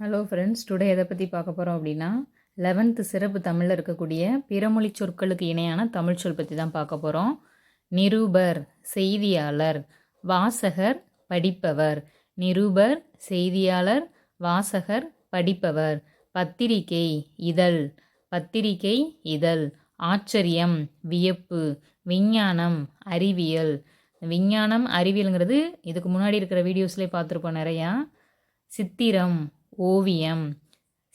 Hello friends today எதை பற்றி பார்க்க போகிறோம் அப்படின்னா லெவன்த்து சிறப்பு தமிழில் இருக்கக்கூடிய பிறமொழி சொற்களுக்கு இணையான தமிழ் சொல் பற்றி தான் பார்க்க போகிறோம் நிருபர் செய்தியாளர் வாசகர் படிப்பவர். நிருபர் செய்தியாளர் வாசகர் படிப்பவர். பத்திரிகை இதழ். பத்திரிகை இதழ். ஆச்சரியம் வியப்பு. விஞ்ஞானம் அறிவியல். விஞ்ஞானம் அறிவியலுங்கிறது இதுக்கு முன்னாடி இருக்கிற வீடியோஸ்லேயே பார்த்துருப்போம் நிறையா. சித்திரம் ஓவியம்.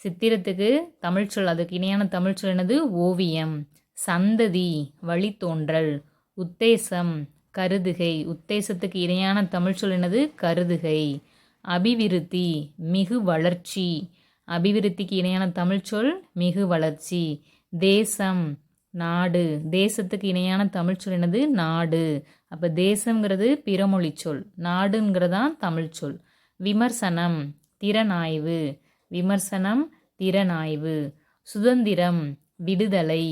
சித்திரத்துக்கு தமிழ்ச்சொல் அதுக்கு இணையான தமிழ்ச்சொல் என்னது? ஓவியம். சந்ததி வழித்தோன்றல் உத்தேசம் கருதுகை. உத்தேசத்துக்கு இணையான தமிழ்ச்சொல் என்னது? கருதுகை. அபிவிருத்தி மிகு வளர்ச்சி. அபிவிருத்திக்கு இணையான தமிழ்ச்சொல் மிகு வளர்ச்சி. தேசம் நாடு. தேசத்துக்கு இணையான தமிழ்ச்சொல் என்னது? நாடு. அப்போ தேசங்கிறது பிறமொழி சொல். நாடுங்கிறதான் தமிழ்ச்சொல் விமர்சனம் திறனாய்வு விமர்சனம் திறனாய்வு சுதந்திரம் விடுதலை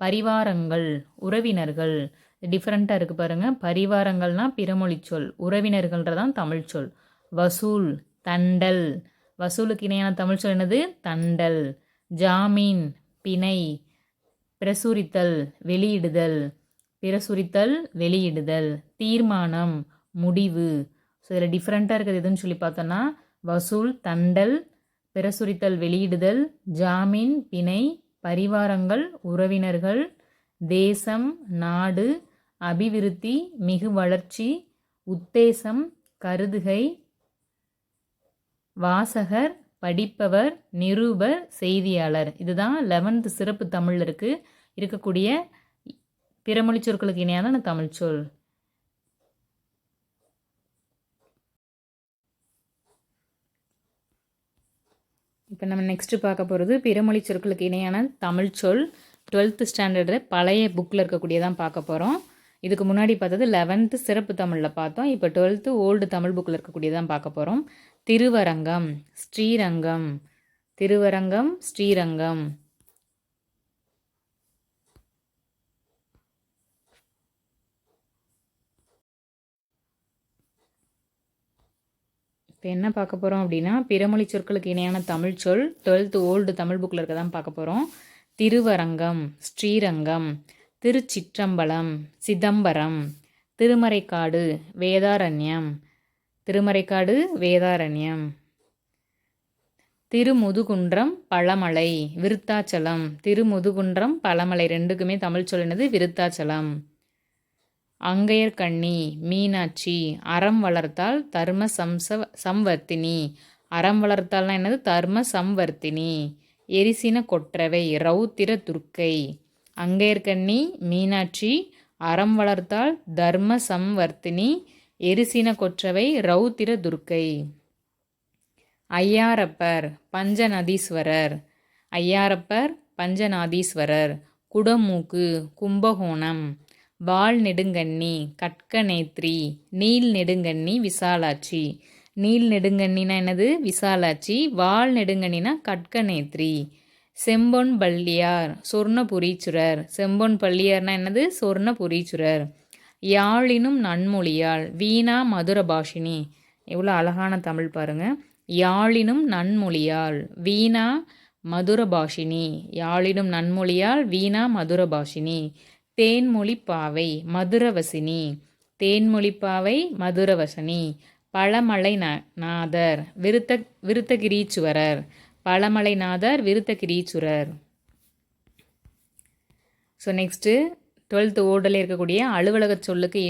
பரிவாரங்கள் உறவினர்கள். டிஃப்ரெண்ட்டாக இருக்குது பாருங்கள் பரிவாரங்கள்னால் பிறமொழி சொல் உறவினர்கள்ன்றதான் தமிழ் சொல். வசூல் தண்டல். வசூலுக்கு இணையான தமிழ் சொல் என்னது? தண்டல். ஜாமீன் பிணை. பிரசுரித்தல் வெளியிடுதல். பிரசுரித்தல் வெளியிடுதல். தீர்மானம் முடிவு. ஸோ இதில் டிஃப்ரெண்ட்டாக இருக்கிறது எதுன்னு சொல்லி பார்த்தோன்னா வசூல் தண்டல் பிரசுரித்தல் வெளியிடுதல் ஜாமீன் பிணை பரிவாரங்கள் உறவினர்கள் தேசம் நாடு அபிவிருத்தி மிகு வளர்ச்சி உத்தேசம் கருதுகை வாசகர் படிப்பவர் நிருபர் செய்தியாளர். இதுதான் லெவன்த்து சிறப்பு தமிழில் இருக்கு. இருக்கக்கூடிய பிறமொழி சொற்களுக்கு இணையான தமிழ் சொல் இப்போ நம்ம நெக்ஸ்ட்டு பார்க்க போகிறது பிறமொழி சொற்களுக்கு இணையான தமிழ் சொல். டுவெல்த்து ஸ்டாண்டர்டில் பழைய புக்கில் இருக்கக்கூடியதான் பார்க்க போகிறோம் இதுக்கு முன்னாடி பார்த்தது லெவன்த்து சிறப்பு தமிழில் பார்த்தோம். இப்போ டுவெல்த்து ஓல்டு தமிழ் புக்கில் இருக்கக்கூடியதான் பார்க்க போகிறோம் திருவரங்கம் ஸ்ரீரங்கம். திருவரங்கம் ஸ்ரீரங்கம். இப்போ என்ன பார்க்க போகிறோம் அப்படின்னா பிறமொழி சொற்களுக்கு இணையான தமிழ் சொல் டுவெல்த்து ஓல்டு தமிழ் புக்கில் இருக்க தான் பார்க்க போகிறோம் திருவரங்கம் ஸ்ரீரங்கம் திருச்சிற்றம்பலம் சிதம்பரம் திருமறைக்காடு வேதாரண்யம் திருமறைக்காடு வேதாரண்யம் திருமுதுகுன்றம் பழமலை விருத்தாச்சலம் திருமுதுகுன்றம் பழமலை ரெண்டுக்குமே தமிழ் சொல் என்னது விருத்தாச்சலம். அங்கையர்கண்ணி மீனாட்சி அறம் வளர்த்தால் தர்ம சம்ச சம்வர்த்தினி. அறம் வளர்த்தால்னா என்னது? தர்ம சம்வர்த்தினி. எரிசின கொற்றவை ரௌத்திர துர்க்கை. அங்கையர்கண்ணி மீனாட்சி அறம் வளர்த்தால் தர்ம சம்வர்த்தினி. எரிசின கொற்றவை ரௌத்திர துர்க்கை. ஐயாரப்பர் பஞ்சநதீஸ்வரர். ஐயாரப்பர் பஞ்சநாதீஸ்வரர். குடமூக்கு கும்பகோணம். வால் நெடுங்கண்ணி கட்கநேத்ரி நீல் நெடுங்கண்ணி விசாலாட்சி. நீல் நெடுங்கண்ணினா என்னது? விசாலாட்சி. வால் நெடுங்கண்ணினா கட்கநேத்ரி செம்பொன் பள்ளியார் சொர்ணபுரீச்சுரர். செம்பொன் பள்ளியார்னா என்னது? சொர்ணபுரீச்சுரர். யாழினும் நன்மொழியாள் வீணா மதுர பாஷினி. எவ்வளோ அழகான தமிழ் பாருங்க. யாழினும் நன்மொழியாள் வீணா மதுர பாஷினி. யாழினும் நன்மொழியால் வீணா மதுர பாஷினி. தேன்மொழிப்பாவை மதுரவசினி. தேன்மொழிப்பாவை மதுரவசனி. பழமலை நாதர் விருத்த Virudhagirishwarar. Pazhamalainathar Virudhagirishwarar so next twelfth ஓர்டில் இருக்கக்கூடிய அலுவலக சொல்லுக்கு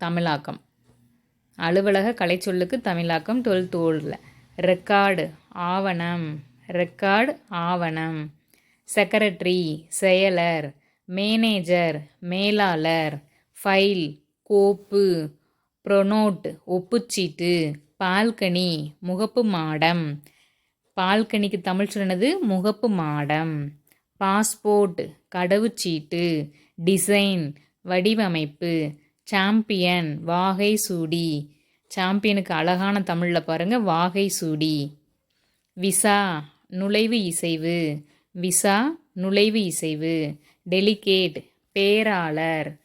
தமிழாக்கம். அலுவலக கலை சொல்லுக்கு தமிழாக்கம் டுவெல்த் ஓர்டில் ரெக்கார்டு ஆவணம். ரெக்கார்டு ஆவணம். செக்ரட்டரி செயலர். மேனேஜர் மேலாளர் ஃபைல் கோப்பு ப்ரொனோட் ஒப்புச்சீட்டு பால்கனி முகப்பு மாடம். பால்கனிக்கு தமிழ் சொன்னது முகப்பு மாடம். பாஸ்போர்ட் கடவுச்சீட்டு டிசைன் வடிவமைப்பு சாம்பியன் வாகை சூடி சாம்பியனுக்கு அழகான தமிழில் பாருங்கள் வாகை சூடி விசா நுழைவு இசைவு. விசா நுழைவு இசைவு. டெலிகேட் பேராளர்.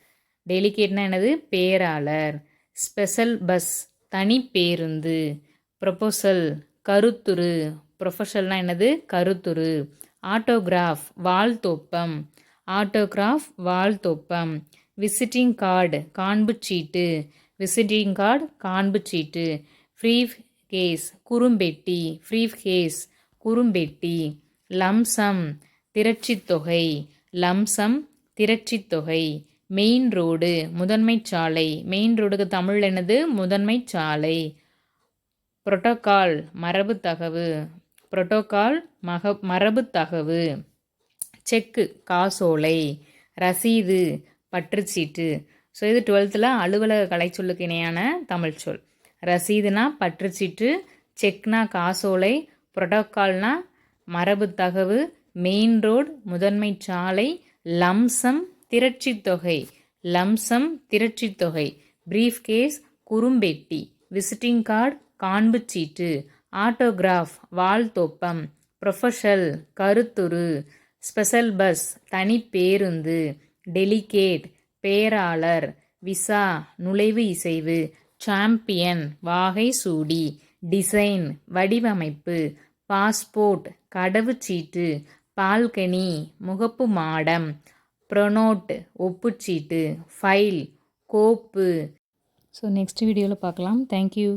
டெலிகேட்னா என்னது? பேராளர். ஸ்பெஷல் பஸ் தனி பேருந்து. ப்ரொபோசல் கருத்துரு. ப்ரொஃபஷல்னால் என்னது? கருத்துரு. ஆட்டோகிராஃப் வாழ்த்தொப்பம் ஆட்டோகிராஃப் வாழ்த்தொப்பம் விசிட்டிங் கார்டு காண்புச்சீட்டு விசிட்டிங் கார்டு காண்புச்சீட்டு ஃப்ரீஃப் கேஸ் குறும்பெட்டி. ஃப்ரீஃப் கேஸ் குறும்பெட்டி. லம்சம் திரட்சித்தொகை லம்சம் திரட்சித்தொகை மெயின் ரோடு முதன்மை சாலை. மெயின் ரோடுக்கு தமிழ் என்னது? முதன்மை சாலை. புரோட்டோகால் மரபு தகவு. புரோட்டோகால் மக மரபு தகவு. செக்கு காசோலை. ரசீது பற்றுச்சீட்டு. ஸோ இது டுவெல்த்தில் அலுவலக கலைச்சொல்லுக்கு இணையான தமிழ் சொல். ரசீதுனா பற்றுச்சீட்டு செக்னா காசோலை புரோட்டோக்கால்னா மரபு தகவு மெயின் ரோடு முதன்மை சாலை லம்சம் திரட்சித்தொகை லம்சம் திரட்சித்தொகை பிரீஃப் கேஸ் குறும்பெட்டி விசிட்டிங் கார்டு காண்புச்சீட்டு ஆட்டோகிராஃப் வாழ்த்தோப்பம் ப்ரொஃபஷல் கருத்துரு ஸ்பெஷல் பஸ் தனி பேருந்து டெலிகேட் பேராளர் விசா நுழைவு இசைவு சாம்பியன் வாகை சூடி டிசைன் வடிவமைப்பு பாஸ்போர்ட் கடவுச்சீட்டு பால்கனி முகப்பு மாடம் ப்ரொனோட் ஒப்புச்சீட்டு ஃபைல் கோப்பு. ஸோ நெக்ஸ்ட் வீடியோவில் பார்க்கலாம். Thank you